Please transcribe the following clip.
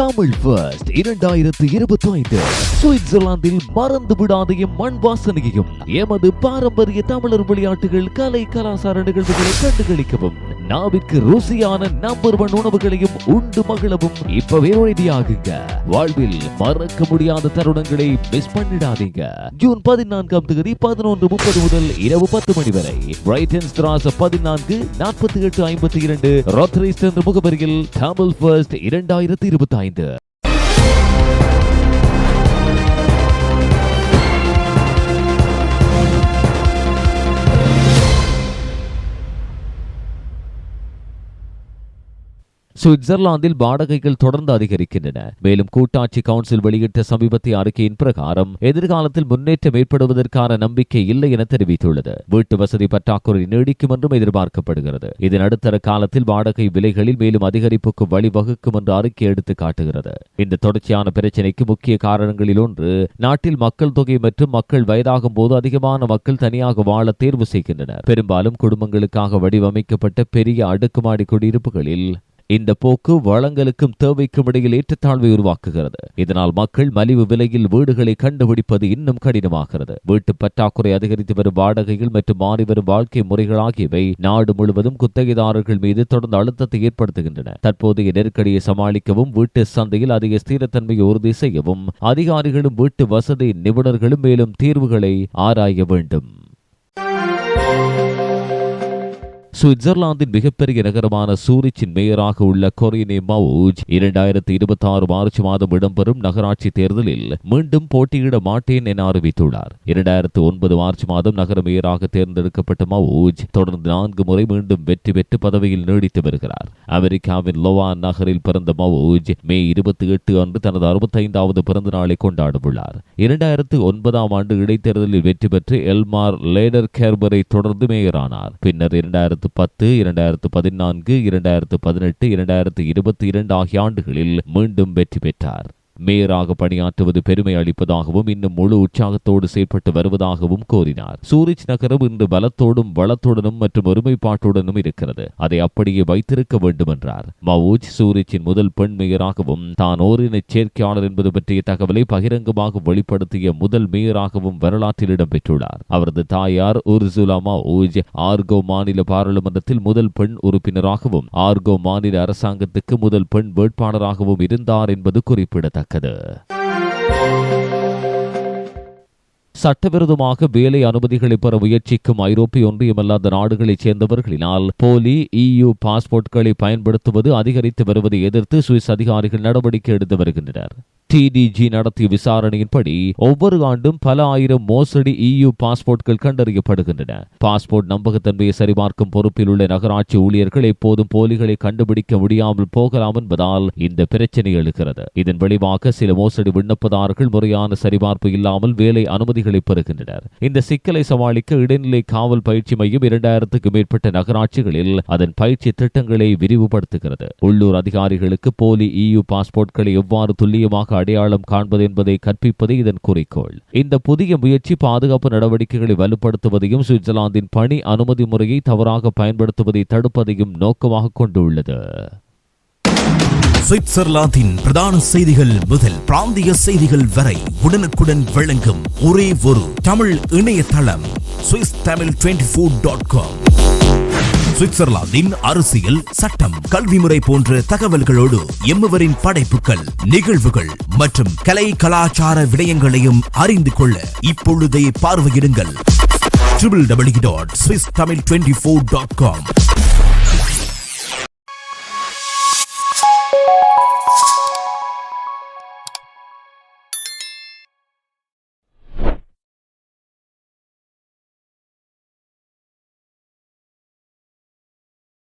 Tamil first இரண்டாயிரத்து இருபத்தி ஐந்து சுவிட்சர்லாந்தில் மறந்து விடாதையும் மண் வாசனையும் எமது பாரம்பரிய தமிழர் விளையாட்டுகள் கலை கலாச்சார நிகழ்வுகளை கண்டுகளிக்கவும். நாவிற்கு ருசியான நம்பர் ஒன் உணவுகளையும் உண்டு மகிழவும் இப்பவே உறுதியாகுங்க வாழ்வில் மறக்க முடியாத தருணங்களை மிஸ் பண்ணிடாதீங்க. ஜூன் பதினான்காம் தேதி பதினொன்று முப்பது முதல் இரவு பத்து மணி வரை பிரைட்டன்ஸ் ஸ்ட்ராஸ் பதினான்கு நாற்பத்தி எட்டு ஐம்பத்தி இரண்டு ரோத்தரிஸ்ட் என்ற முகவரியில் தமிழ் ஃபர்ஸ்ட் இரண்டாயிரத்தி இருபத்தி ஐந்து சுவிட்சர்லாந்தில் வாடகைகள் தொடர்ந்து அதிகரிக்கின்றன. மேலும் கூட்டாட்சி கவுன்சில் வெளியிட்ட சமீபத்திய அறிக்கையின் பிரகாரம் எதிர்காலத்தில் முன்னேற்றம் ஏற்படுவதற்கான நம்பிக்கை இல்லை என தெரிவித்துள்ளது. வீட்டு வசதி பற்றாக்குறை நீடிக்கும் என்றும் எதிர்பார்க்கப்படுகிறது. இது நடுத்தர காலத்தில் வாடகை விலைகளில் மேலும் அதிகரிப்புக்கு வழிவகுக்கும் என்று அறிக்கை எடுத்து காட்டுகிறது. இந்த தொடர்ச்சியான பிரச்சினைக்கு முக்கிய காரணங்களில் ஒன்று நாட்டில் மக்கள் தொகை மற்றும் மக்கள் வயதாகும் போது அதிகமான மக்கள் தனியாக வாழ தேர்வு செய்கின்றனர். பெரும்பாலும் குடும்பங்களுக்காக வடிவமைக்கப்பட்ட பெரிய அடுக்குமாடி குடியிருப்புகளில் இந்த போக்கு வளங்களுக்கும் தேவைக்கும் இடையில் ஏற்றத்தாழ்வை உருவாக்குகிறது. இதனால் மக்கள் மலிவு விலையில் வீடுகளை கண்டுபிடிப்பது இன்னும் கடினமாகிறது. வீட்டு பற்றாக்குறை அதிகரித்து வரும் வாடகைகள் மற்றும் மாறி வரும் வாழ்க்கை முறைகள் ஆகியவை நாடு முழுவதும் குத்தகைதாரர்கள் மீது தொடர்ந்து அழுத்தத்தை ஏற்படுத்துகின்றன. தற்போதைய நெருக்கடியை சமாளிக்கவும் வீட்டு சந்தையில் அதிக ஸ்திரத்தன்மையை உறுதி செய்யவும் அதிகாரிகளும் வீட்டு வசதி நிபுணர்களும் மேலும் தீர்வுகளை ஆராய வேண்டும். சுவிட்சர்லாந்தின் மிகப்பெரிய நகரமான சூரிச்சின் மேயராக உள்ள கொரியனே மவுஜ் இரண்டாயிரத்தி இருபத்தி ஆறு மார்ச் மாதம் இடம்பெறும் நகராட்சி தேர்தலில் மீண்டும் போட்டியிட மாட்டேன் என அறிவித்துள்ளார். இரண்டாயிரத்து ஒன்பது மார்ச் மாதம் நகர மேயராக தேர்ந்தெடுக்கப்பட்ட மவுஜ் தொடர்ந்து நான்கு முறை மீண்டும் வெற்றி பெற்று பதவியில் நீடித்து வருகிறார். அமெரிக்காவின் லோவான் நகரில் பிறந்த மவுஜ் மே இருபத்தி எட்டு அன்று தனது அறுபத்தைந்தாவது பிறந்த நாளை கொண்டாடவுள்ளார். இரண்டாயிரத்து ஒன்பதாம் ஆண்டு இடைத்தேர்தலில் வெற்றி பெற்று எல்மார் லேடர் கேர்பரை தொடர்ந்து மேயரானார். பின்னர் இரண்டாயிரத்து பத்து இரண்டாயிரத்து பதினான்கு இரண்டாயிரத்து பதினெட்டு இரண்டாயிரத்து இருபத்தி இரண்டு ஆகிய ஆண்டுகளில் மீண்டும் வெற்றி பெற்றார். மேயராக பணியாற்றுவது பெருமை அளிப்பதாகவும் இன்னும் முழு உற்சாகத்தோடு செயற்பட்டு வருவதாகவும் கூறினார். சூரிச் நகரம் இன்று பலத்தோடும் வளத்துடனும் மற்றும் ஒருமைப்பாட்டுடனும் இருக்கிறது. அதை அப்படியே வைத்திருக்க வேண்டும் என்றார் மவூஜ் சூரிச்சின் முதல் பெண் மேயராகவும் தான் ஓரின சேர்க்கையாளர் என்பது பற்றிய தகவலை பகிரங்கமாக வெளிப்படுத்திய முதல் மேயராகவும் வரலாற்றில் இடம்பெற்றுள்ளார். அவரது தாயார் உர்சுலா மவூஜ் ஆர்கோ மாநில பாராளுமன்றத்தில் முதல் பெண் உறுப்பினராகவும் ஆர்கோ மாநில அரசாங்கத்துக்கு முதல் பெண் வேட்பாளராகவும் இருந்தார் என்பது குறிப்பிடத்தக்கது. சட்டவிரோதமாக வேலை அனுமதிகளை பெற முயற்சிக்கும் ஐரோப்பிய ஒன்றியமல்லாத நாடுகளைச் சேர்ந்தவர்களினால் போலி இயு பாஸ்போர்ட்களை பயன்படுத்துவது அதிகரித்து வருவதை எதிர்த்து சுவிஸ் அதிகாரிகள் நடவடிக்கை எடுத்து வருகின்றனர். டிடிஜி நடத்திய விசாரணையின்படி ஒவ்வொரு ஆண்டும் பல ஆயிரம் மோசடி இயு பாஸ்போர்ட்கள் கண்டறியப்படுகின்றன. பாஸ்போர்ட் நம்பகத்தன்மையை சரிபார்க்கும் பொறுப்பில் உள்ள நகராட்சி ஊழியர்கள் எப்போதும் போலிகளை கண்டுபிடிக்க முடியாமல் போகலாம் என்பதால் இந்த பிரச்சனை எழுகிறது. இதன் விளைவாக சில மோசடி விண்ணப்பதாரர்கள் முறையான சரிபார்ப்பு இல்லாமல் வேலை அனுமதிகளை பெறுகின்றனர். இந்த சிக்கலை சமாளிக்க இடைநிலை காவல் பயிற்சி மையம் இரண்டாயிரத்துக்கு மேற்பட்ட நகராட்சிகளில் அதன் பயிற்சி திட்டங்களை விரிவுபடுத்துகிறது. உள்ளூர் அதிகாரிகளுக்கு போலி இயு பாஸ்போர்ட்களை எவ்வாறு துல்லியமாக அடையாளம் காண்பது என்பதை கற்பிப்பதே இதன் குறிக்கோள். இந்த புதிய முயற்சி பாதுகாப்பு நடவடிக்கைகளை வலுப்படுத்துவதையும் சுவிட்சர்லாந்தின் பணி அனுமதி முறையை தவறாக பயன்படுத்துவதை தடுப்பதையும் நோக்கமாக கொண்டுள்ளது. சுவிட்சர்லாந்தின் பிரதான செய்திகள் முதல் பிராந்திய செய்திகள் வரை உடனுக்குடன் வழங்கும் ஒரே ஒரு தமிழ் இணையதளம் Swiss Tamil twenty four dot com. சுவிட்சர்லாந்தின் அரசியல் சட்டம் கல்வி முறை போன்ற தகவல்களோடு எம்முவரின் படைப்புகள் நிகழ்வுகள் மற்றும் கலை கலாச்சார விடயங்களையும் அறிந்து கொள்ள இப்பொழுதே பார்வையிடுங்கள். Triple W dot Swiss Tamil twenty four dot com